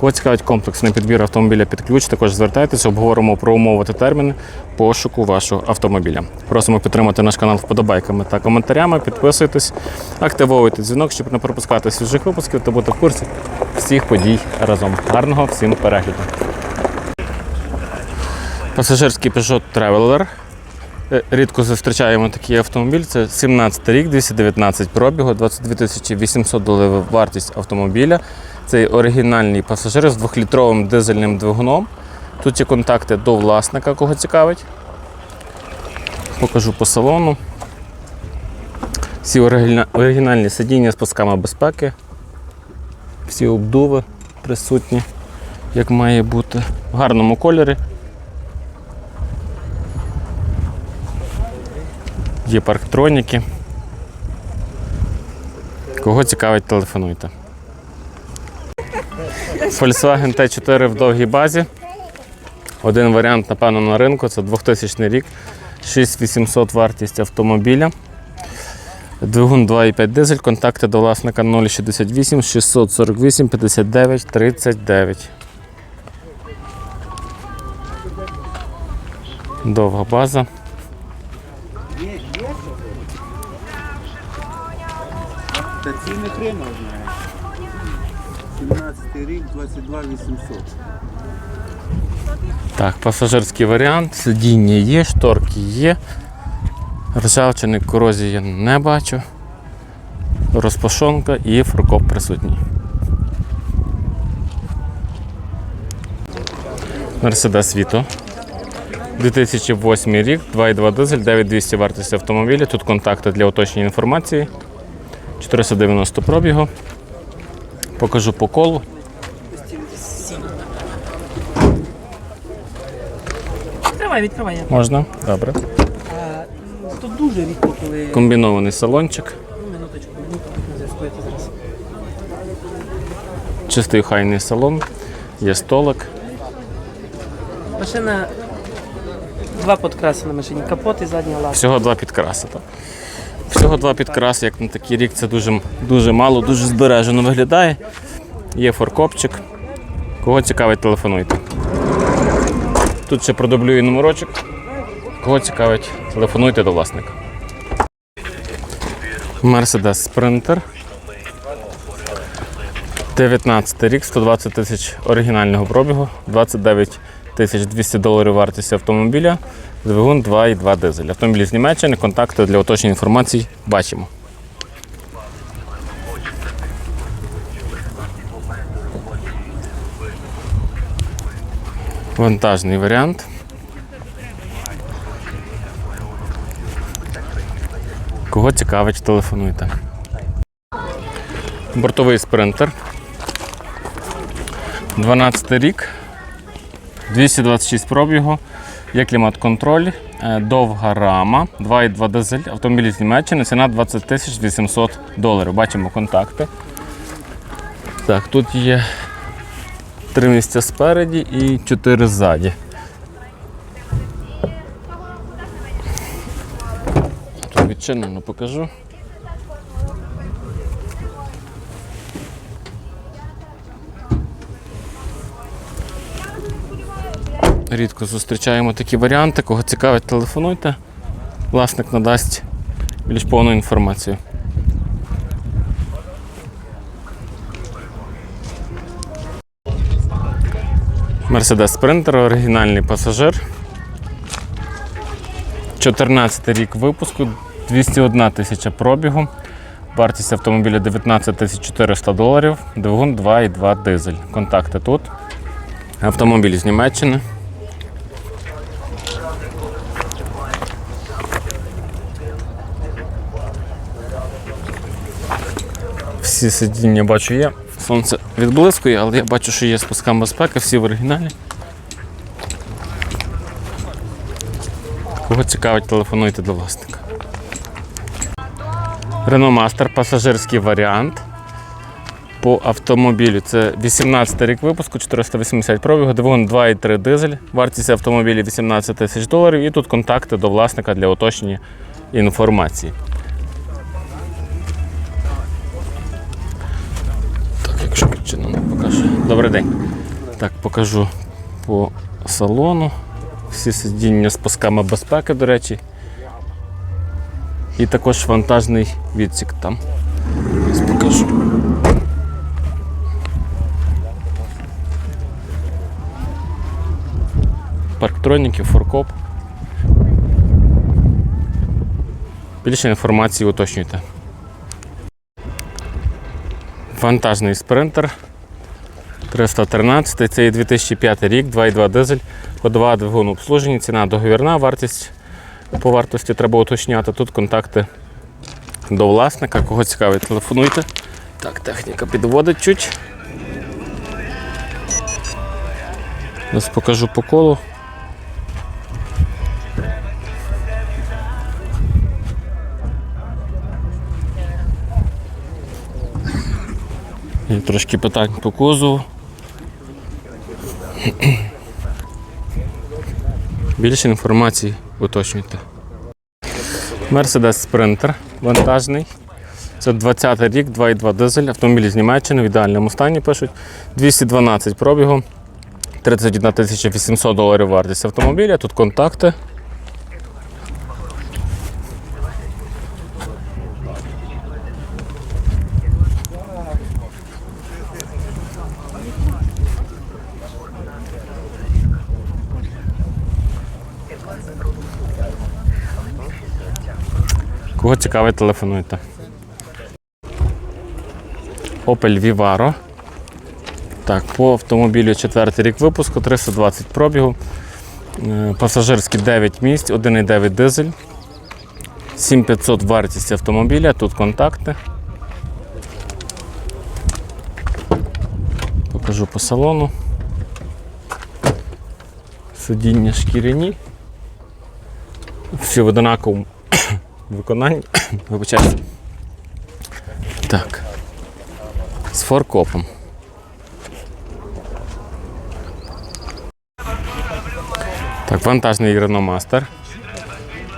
Кого цікавить комплексний підбір автомобіля під ключ, також звертайтеся, обговоримо про умови та терміни пошуку вашого автомобіля. Просимо підтримати наш канал вподобайками та коментарями. Підписуйтесь, активовуйте дзвінок, щоб не пропускати свіжих випусків та бути в курсі всіх подій разом. Гарного всім перегляду! Пасажирський Peugeot Traveler. Е, Рідко зустрічаємо такий автомобіль. Це 17 рік, 219 пробігу, 22 тисячі 800 доларів вартість автомобіля. Це оригінальний пасажир з 2-літровим дизельним двигуном. Тут є контакти до власника, кого цікавить. Покажу по салону. Всі оригінальні сидіння з пасками безпеки. Всі обдуви присутні, як має бути. В гарному кольорі. Є парктроніки. Кого цікавить, телефонуйте. Volkswagen T4 в довгій базі. Один варіант, напевно, на ринку це 2000 рік. 6800 вартість автомобіля. Двигун 2,5 дизель, контакти до власника 068 648 59 39. Довга база. Та ціни хрена знає. 17 рік, 22 800. Так, пасажирський варіант, сидіння є, шторки є. Ржавчини корозії я не бачу. Розпашонка і фуркоп присутній. Мерседес Vito. 2008 рік, 2,2 дизель, 9200 вартість автомобіля. Тут контакти для уточнення інформації. 490 пробігу. Покажу по колу. Відкривай, відкривай. Можна? Добре. А, Тут дуже рідко, коли. Комбінований салончик. Ну, Минуточку, зараз. Чистий хайний салон, є столик. Машина. Два подкраси на машині. Капот і задня лава. Всього два підкраси. Так. Всього два підкраси, як на такий рік, це дуже, дуже мало, дуже збережено виглядає. Є форкопчик. Кого цікавить, телефонуйте. Тут ще продублюю номерочок. Кого цікавить, телефонуйте до власника. Mercedes Sprinter. 19 рік, 120 тисяч оригінального пробігу, 29 тисяч 200 доларів вартість автомобіля, двигун 2,2 дизель. Автомобіль з Німеччини, контакти для уточнення інформації бачимо. Вантажний варіант. Кого цікавить, телефонуйте. Бортовий спринтер. 12 рік. 226 пробігу. Є клімат-контроль, е, довга рама, 2,2 дизель, автомобіль з Німеччини, ціна 20 тисяч 800 доларів. Бачимо контакти. Так, тут є три місця спереді і чотири ззаді. Тут відчинено покажу. Рідко зустрічаємо такі варіанти. Кого цікавить, телефонуйте. Власник надасть більш повну інформацію. Mercedes Sprinter, оригінальний пасажир. 14 рік випуску, 201 тисяча пробігу. Вартість автомобіля 19 тисяч 400 доларів, двигун 2,2 дизель. Контакти тут. Автомобіль з Німеччини. Всі сидіння бачу є. Сонце відблискує, але я бачу, що є з пусками безпеки, всі в оригіналі. Кого цікавить, телефонуйте до власника. Renault Master, пасажирський варіант по автомобілю. Це 18 рік випуску, 480 пробігу, двигун 2,3 дизель. Вартість автомобіля 18 тисяч доларів. І тут контакти до власника для уточнення інформації. Якщо відчинено, покажу. Добрий день. Так, покажу по салону. Всі сидіння з пасками безпеки, до речі. І також вантажний відсік там. Ось покажу. Парктроніки, форкоп. Більше інформації уточнюйте. Вантажний спринтер 313, це є 2005 рік, 2,2 дизель, ходова двигун обслуження, ціна договірна, вартість по вартості треба уточняти. Тут контакти до власника. Кого цікавить, телефонуйте. Так, техніка підводить чуть. Зараз покажу по колу. Трошки питань по кузову. Більше інформації уточнюйте. Sprinter вантажний. Це 20 рік, 2,2 дизель, автомобіль з Німеччини в ідеальному стані пишуть. 212 пробігу, 31 800 доларів вартість автомобіля. Тут контакти. Кого цікавить, телефонуйте. Opel Vivaro. Так, по автомобілю четвертий рік випуску, 320 пробігу. Е, Пасажирський 9 місць, 1,9 дизель. 7500 вартість автомобіля, тут контакти. Покажу по салону. Сидіння шкіряні. Всі в одинаковому виконанні. Вибачаюсь. Так. З форкопом. Так, вантажний Renault Master.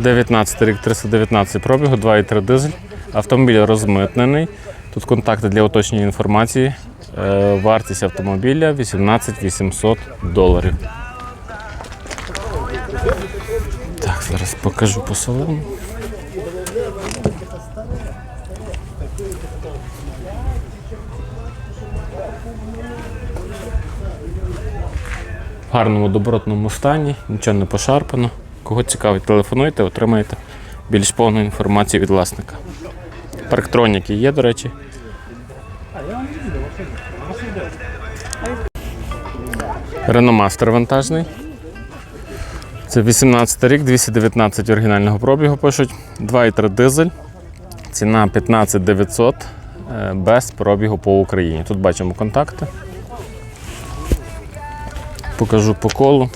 19 рік 319 пробігу, 2,3 дизель. Автомобіль розмитнений. Тут контакти для уточнення інформації. Е, Вартість автомобіля 18 800 доларів. Так, зараз покажу по салону. В гарному добротному стані, нічого не пошарпано. Кого цікавить, телефонуйте, отримаєте більш повну інформацію від власника. Парктроніки є, до речі. Master вантажний. Це 18 рік, 219 оригінального пробігу пишуть. 2,3 дизель. Ціна 15 900 е, без пробігу по Україні. Тут бачимо контакти. Покажу по колу.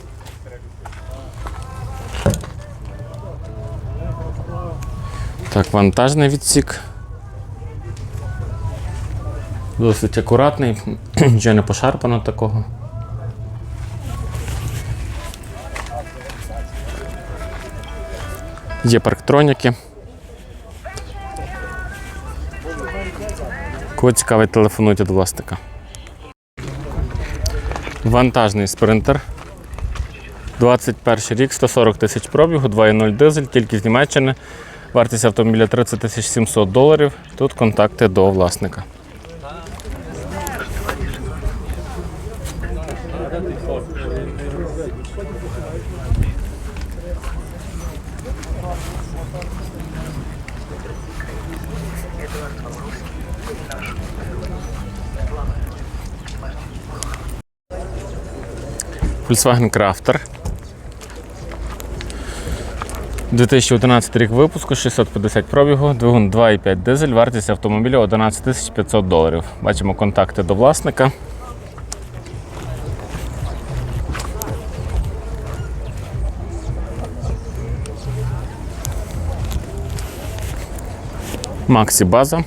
Так, вантажний відсік. Досить акуратний, нічого не пошарпано такого. Є парктроніки. Кого цікавить, телефонуйте до власника. Вантажний спринтер. 21 рік, 140 тисяч пробігу, 2.0 дизель, тільки з Німеччини. Вартість автомобіля 30 тисяч 700 доларів. Тут контакти до власника. Volkswagen Crafter. 2011 рік випуску, 650 пробігу, двигун 2,5 дизель, вартість автомобіля 11 500 доларів. Бачимо контакти до власника. Максі база.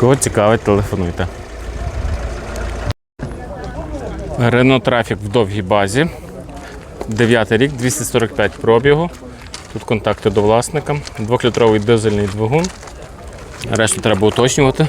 Кого цікавить, телефонуйте. Рено Трафік в довгій базі. 9 рік, 245 пробігу. Тут контакти до власника. Двохлітровий дизельний двигун. Решту треба уточнювати.